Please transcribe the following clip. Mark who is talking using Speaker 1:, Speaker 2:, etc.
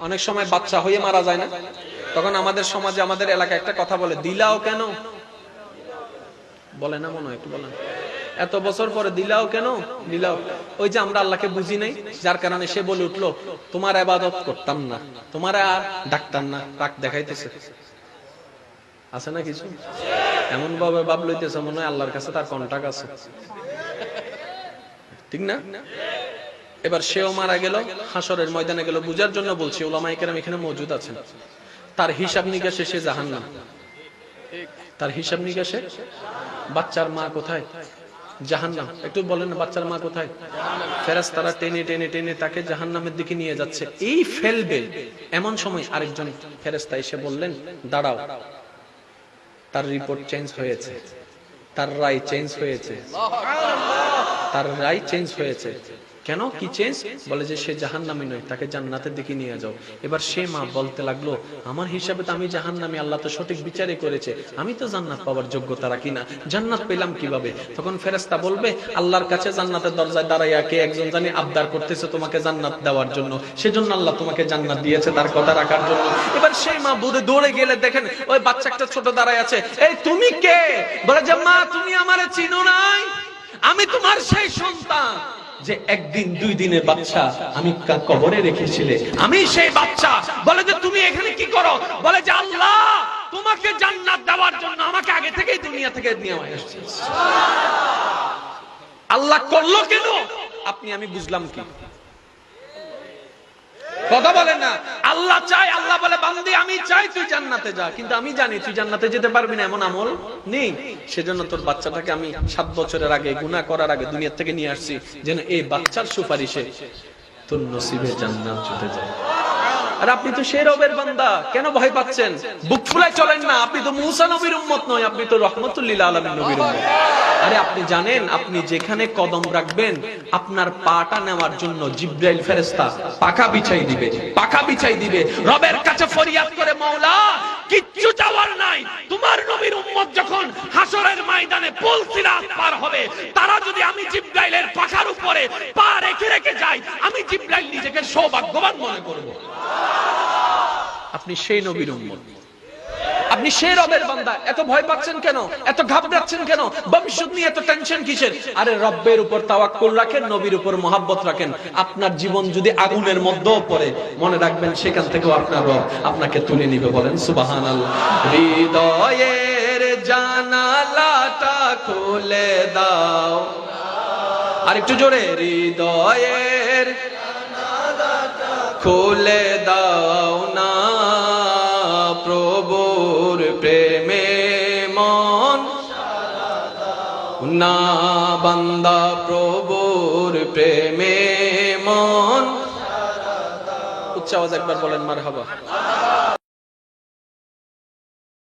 Speaker 1: অনেক সময় বাচ্চা হয়ে মারা যায় না। তখন আমাদের সমাজে, আমাদের এলাকায় একটা কথা বলে, দিলাও কেন? বলে না মনে হয়, একটু বলেন। এত বছর পরে, দিলাও কেন? দিলাও। ওই যে আমরা আল্লাহকে বুঝি নাই, যার কারণে সে বলে উঠল, তোমার আবাদত করতাম না, তোমার আর ডাকতাম না রাগ দেখাইতেছে। আছে না কিছু? এমন ভাবে ভাব লইতেছে, মনে হয় আল্লাহর কাছে তার কন্টাক্ট আছে। ঠিক না? এবার সেও মারা গেল, হাসরের ময়দানে গেল। বুঝার জন্য বলছি ওলামাই কেরাম এখানে মজুদ আছেন। তার হিসাব নিকাশে সে জাহান্নাম। তার হিসাব নিকাশে? বাচ্চার মা কোথায়? জাহান্নাম। একটু বলেন বাচ্চার মা কোথায়? ফেরাস তারা টেনে টেনে টেনে তাকে জাহান্নামের দিকে নিয়ে যাচ্ছে। এই ফেলবে। এমন সময় আরেকজন ফেরেস্তা এসে বললেন, দাঁড়াও। তার রিপোর্ট চেঞ্জ হয়েছে। তার রায় চেঞ্জ হয়েছে। তার রায় চেঞ্জ হয়েছে। কেন কি চেঞ্জ বলে যে সে জাহান্নামী নয়, তাকে জান্নাতের দিকে নিয়ে যাও। এবার সে মা বলতে লাগল, আমার হিসাবে তো আমি জাহান্নামী, আল্লাহ তো সঠিক বিচারে করেছে। আমি তো জান্নাত পাওয়ার যোগ্যতা রাখি না জান্নাত পেলাম কীভাবে? তখন ফেরেস্তা বলবে, আল্লাহর কাছে জান্নাতের দরজায় দাঁড়াইয়া কে একজন জানি আবদার করতেছে তোমাকে জান্নাত দেওয়ার জন্য। সেজন্য আল্লাহ তোমাকে জান্নাত দিয়েছে তার কথা রাখার জন্য। এবার সেই মা বুড়ে দৌড়ে গেলে দেখেন, ওই বাচ্চা একটা ছোট দাঁড়ায় আছে। এই তুমি কে? বলে যে, মা, তুমি আমারে চিনো নাই। আমি তোমার সেই সন্তান। যে একদিন, দুই দিনের বাচ্চা আমি কবরে রেখেছিলে। আমি সেই বাচ্চা। বলে যে, তুমি এখানে কি করো? বলে যে, আল্লাহ, তোমাকে জান্নাত দেওয়ার জন্য আমাকে আগে থেকেই দুনিয়া থেকে নিয়ে এসেছে আল্লাহ করল কেন? আপনি, আমি বুঝলাম কি। কথা বলেন না। আল্লাহ চাই আল্লাহ বলে, বান্দি, আমি চাই তুই জান্নাতে যা, কিন্তু আমি জানি তুই জান্নাতে যেতে পারবি না, এমন আমল নেই। সেজন্য তোর বাচ্চাটাকে আমি সাত বছরের আগে গুণা করার আগে দুনিয়ার থেকে নিয়ে আসছি, যেন এই বাচ্চার সুপারিশে তোর নসিবে জান্নাত যেতে যায়। আর আপনি তো সেই রবের বান্দা। কেন ভয় পাচ্ছেন? বুক ফুলায় চলেন না। আপনি তো মুসা নবীর উম্মত নয়, আপনি তো রহমতুল্লিল আলমীর নবীর আরে আপনি জানেন, আপনি যেখানে কদম রাখবেন, আপনার পাটা নেওয়ার জন্য জিব্রাইল ফেরেস্তা পাখা বিছাই দিবে, পাখা বিছাই দিবে। রবের কাছে ফরিয়াদ করে, মৌলা, কিচ্ছু চাওয়ার নাই। তোমার নবীর উম্মত যখন হাসরের ময়দানে পুল সিরাত পার হবে, তারা যদি আমি জিব্রাইলের পাখার উপরে পা রেখে রেখে যাই, আমি জিব্রাইল নিজেকে সৌভাগ্যবান মনে করব। আপনি সেই নবীর উম্মত। আপনি সেই রবের বান্দা। এত ভয় পাচ্ছেন কেন? এত ঘাবড়াচ্ছেন কেন? ভবিষ্যৎ নিয়ে এত টেনশন কিসের? আরে রব্বের উপর তাওয়াক্কুল রাখেন, নবীর উপর মহাব্বত রাখেন। আপনার জীবন যদি আগুনের মধ্যেও পড়ে, মনে রাখবেন সেখান থেকেও আপনার রব আপনাকে তুলে নিবে বলেন, সুবহানাল্লাহ। হৃদয়ের জানালাটা খুলে দাও। আর একটু জোরে, হৃদয়ের খুলে দাও। প্রেমে মন। না বান্দা প্রভুর প্রেমে মন। উচ্চ আওয়াজ একবার বলেন মার হবা